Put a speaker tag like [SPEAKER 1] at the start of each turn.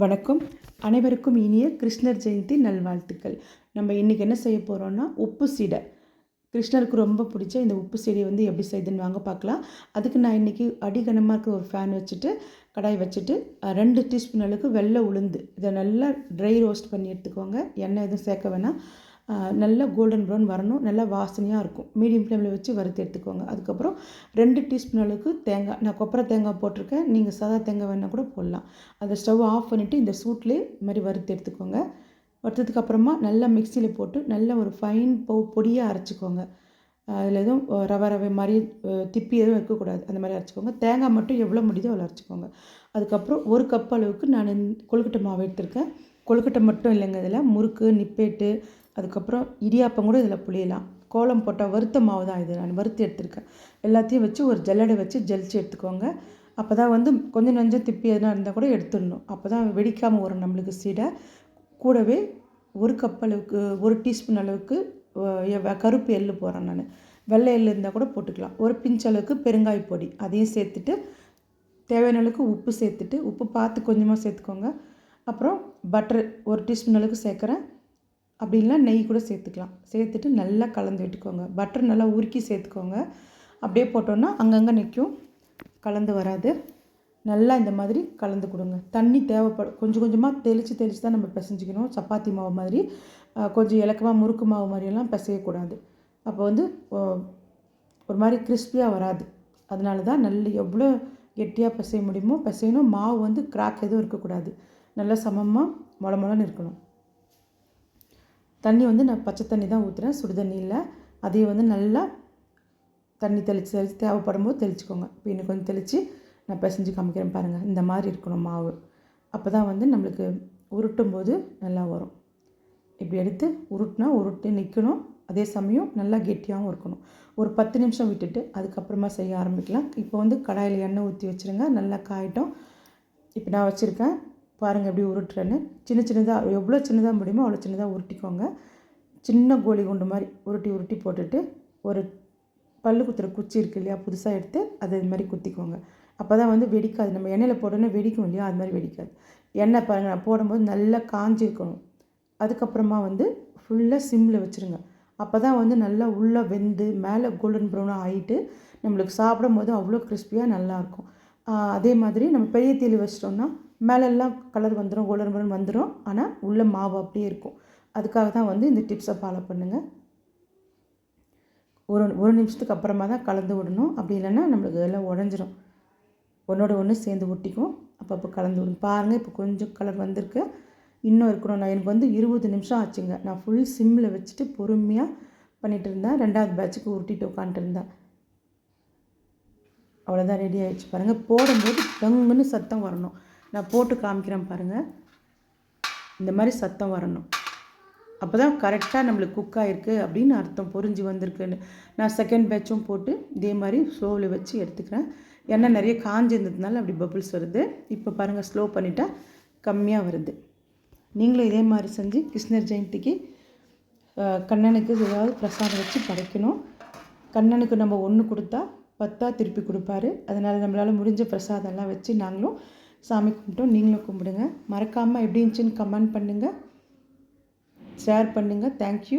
[SPEAKER 1] வணக்கம். அனைவருக்கும் இனிய கிருஷ்ணர் ஜெயந்தி நல்வாழ்த்துக்கள். நம்ம இன்றைக்கி என்ன செய்ய போகிறோம்னா உப்பு சீடை. கிருஷ்ணருக்கு ரொம்ப பிடிச்ச இந்த உப்பு சீடை வந்து எப்படி செய்யுதுன்னு வாங்க பார்க்கலாம். அதுக்கு நான் இன்றைக்கி அடிகனமாக இருக்கிற ஒரு ஃபேன் வச்சுட்டு கடாய் வச்சுட்டு ரெண்டு டீஸ்பூன் அளவுக்கு வெள்ளை உளுந்து. இதை நல்லா ட்ரை ரோஸ்ட் பண்ணி எடுத்துக்கோங்க. எண்ணெய் எதுவும் சேர்க்க வேணாம். நல்லா கோல்டன் ப்ரௌன் வரணும். நல்லா வாசனையாக இருக்கும். மீடியம் ஃப்ளேமில் வச்சு வறுத்து எடுத்துக்கோங்க. அதுக்கப்புறம் ரெண்டு டீஸ்பூன் அளவுக்கு தேங்காய் நான் கொப்பரை தேங்காய் போட்டிருக்கேன். நீங்கள் சாதா தேங்காய் வேணால் கூட போடலாம். அதை ஸ்டவ் ஆஃப் பண்ணிவிட்டு இந்த சூட்லேயே இது மாதிரி வறுத்து எடுத்துக்கோங்க. வறுத்ததுக்கு அப்புறமா நல்லா மிக்சியில் போட்டு நல்ல ஒரு ஃபைன் பொ பொடியாக அரைச்சிக்கோங்க. அதில் எதுவும் ரவை ரவை மாதிரி திப்பி எதுவும் வைக்கக்கூடாது. அந்த மாதிரி அரைச்சிக்கோங்க. தேங்காய் மட்டும் எவ்வளோ முடியுதோ அவ்வளோ அரைச்சிக்கோங்க. அதுக்கப்புறம் ஒரு கப் அளவுக்கு நான் கொழுக்கட்டை மாவு எடுத்திருக்கேன். கொழுக்கட்டை மட்டும் இல்லைங்க இதில் முறுக்கு நிப்பேட்டு அதுக்கப்புறம் இடியாப்பம் கூட இதில் புளியலாம். கோலம் போட்டால் வறுத்த மாவு தான் இது. நான் வறுத்து எடுத்திருக்கேன். எல்லாத்தையும் வச்சு ஒரு ஜல்லடை வச்சு ஜலிச்சு எடுத்துக்கோங்க. அப்போ தான் வந்து கொஞ்சம் நஞ்சம் திப்பி எதுனா இருந்தால் கூட எடுத்துடணும். அப்போ தான் வெடிக்காமல் வரும் நம்மளுக்கு சீடை. கூடவே ஒரு கப் அளவுக்கு ஒரு டீஸ்பூன் அளவுக்கு கருப்பு எள்ளு போடுறேன் நான். வெள்ளை எள்ளு இருந்தால் கூட போட்டுக்கலாம். ஒரு பிஞ்ச் அளவுக்கு பெருங்காய பொடி. அதையும் சேர்த்துட்டு தேவையான அளவுக்கு உப்பு சேர்த்துட்டு உப்பு பார்த்து கொஞ்சமாக சேர்த்துக்கோங்க. அப்புறம் பட்டர் ஒரு டீஸ்பூன் அளவுக்கு சேர்க்குறேன். அப்படி இல்லைனா நெய் கூட சேர்த்துக்கலாம். சேர்த்துட்டு நல்லா கலந்து விட்டுக்கோங்க. பட்டர் நல்லா உருக்கி சேர்த்துக்கோங்க. அப்படியே போட்டோன்னா அங்கங்கே நிற்கும். கலந்து வராது. நல்லா இந்த மாதிரி கலந்து கொடுங்க. தண்ணி தேவைப்படும் கொஞ்சம் கொஞ்சமாக தெளித்து தெளித்து தான் நம்ம பிசைஞ்சிக்கணும். சப்பாத்தி மாவு மாதிரி. கொஞ்சம் இலக்கமாக முறுக்கு மாவு மாதிரியெல்லாம் பிசையக்கூடாது. அப்போ வந்து ஒரு மாதிரி கிறிஸ்பியாக வராது. அதனால தான் நல்ல எவ்வளோ கெட்டியாக பிசைய முடியுமோ பிசையணும். மாவு வந்து கிராக் எதுவும் இருக்கக்கூடாது. நல்லா சமமாக மொள மொளன்னு இருக்கணும். தண்ணி வந்து நான் பச்சை தண்ணி தான் ஊற்றுறேன் சுடு தண்ணி இல்லை. அதையும் வந்து நல்லா தண்ணி தெளித்து தெளித்து தேவைப்படும் போது தெளிச்சுக்கோங்க. இப்போ இன்னும் கொஞ்சம் தெளித்து நான் பிசைஞ்சு காமிக்கிறேன் பாருங்கள் இந்த மாதிரி இருக்கணும் மாவு. அப்போ தான் வந்து நம்மளுக்கு உருட்டும் போது நல்லா வரும். இப்படி எடுத்து உருட்டினா உருட்டு நிற்கணும் அதே சமயம் நல்லா கெட்டியாகவும் இருக்கணும். ஒரு பத்து நிமிஷம் விட்டுட்டு அதுக்கப்புறமா செய்ய ஆரம்பிக்கலாம். இப்போ வந்து கடாயில் எண்ணெய் ஊற்றி வச்சுருங்க. நல்லா காயட்டும். இப்போ நான் வச்சுருக்கேன். பாருங்கள் எப்படி உருட்டுறேன்னு. சின்ன சின்னதாக எவ்வளோ சின்னதாக முடியுமோ அவ்வளோ சின்னதாக உருட்டிக்கோங்க. சின்ன கோழி குண்டு மாதிரி உருட்டி உருட்டி போட்டுட்டு ஒரு பல்லு குத்துற குச்சி இருக்கு இல்லையா புதுசாக எடுத்து அதை இது மாதிரி குத்திக்கோங்க. அப்போ தான் வந்து வெடிக்காது. நம்ம எண்ணெயில் போட்டோன்னே வெடிக்கும் இல்லையா அது மாதிரி வெடிக்காது. எண்ணெய் பாருங்கள் நான் போடும்போது நல்லா காஞ்சிருக்கணும். அதுக்கப்புறமா வந்து ஃபுல்லாக சிம்மில் வச்சுருங்க. அப்போ தான் வந்து நல்லா உள்ளே வெந்து மேலே கோல்டன் ப்ரௌனாக ஆகிட்டு நம்மளுக்கு சாப்பிடும் போது அவ்வளோ கிறிஸ்பியாக நல்லாயிருக்கும் அதே மாதிரி நம்ம பெரிய தீலி வச்சிட்டோம்னா மேலெல்லாம் கலர் வந்துடும் கோல்டன் ப்ரௌன் வந்துடும் ஆனால் உள்ள மாவு அப்படியே இருக்கும். அதுக்காக தான் வந்து இந்த டிப்ஸை ஃபாலோ பண்ணுங்கள் ஒரு ஒரு நிமிஷத்துக்கு அப்புறமா தான் கலந்து விடணும். அப்படி இல்லைன்னா நம்மளுக்கு எல்லாம் உடஞ்சிரும். ஒன்றோட ஒன்று சேர்ந்து ஒட்டிக்கும். அப்பப்போ கலந்து விடும். பாருங்கள் இப்போ கொஞ்சம் கலர் வந்திருக்கு. இன்னும் இருக்கணும். நான் எனக்கு வந்து இருபது நிமிஷம் ஆச்சுங்க. நான் ஃபுல் சிம்மில் வச்சுட்டு பொறுமையாக பண்ணிகிட்டு இருந்தேன். ரெண்டாவது பேட்சுக்கு உருட்டிட்டு உட்காந்துருந்தேன் அவ்வளோதான் ரெடி ஆகிடுச்சு பாருங்கள் போடும்போது டங்குன்னு சத்தம் வரணும். நான் போட்டு காமிக்கிறேன் பாருங்கள் இந்த மாதிரி சத்தம் வரணும். அப்போ தான் கரெக்டாக நம்மளுக்கு குக் ஆகிருக்கு அப்படின்னு அர்த்தம் புரிஞ்சு வந்திருக்குன்னு. நான் செகண்ட் பேட்சும் போட்டு இதே மாதிரி ஸ்லோவில் வச்சு எடுத்துக்கிறேன். எண்ணெய் நிறைய காஞ்சிருந்ததுனால அப்படி பபுள்ஸ் வருது. இப்போ பாருங்கள் ஸ்லோ பண்ணிட்டா கம்மியாக வருது. நீங்களும் இதே மாதிரி செஞ்சு கிருஷ்ணர் ஜெயந்திக்கு கண்ணனுக்கு ஏதாவது பிரசாதம் வச்சு படைக்கணும். கண்ணனுக்கு நம்ம ஒன்று கொடுத்தா பத்தா திருப்பி கொடுப்பாரு. அதனால் நம்மளால் முடிஞ்ச பிரசாதம்லாம் வச்சு நாங்களும் சாமி கும்பிட்டோம். நீங்களும் கும்பிடுங்க. மறக்காமல் எப்படி இருந்துச்சுன்னு கமெண்ட் பண்ணுங்கள் ஷேர் பண்ணுங்கள் தேங்க்யூ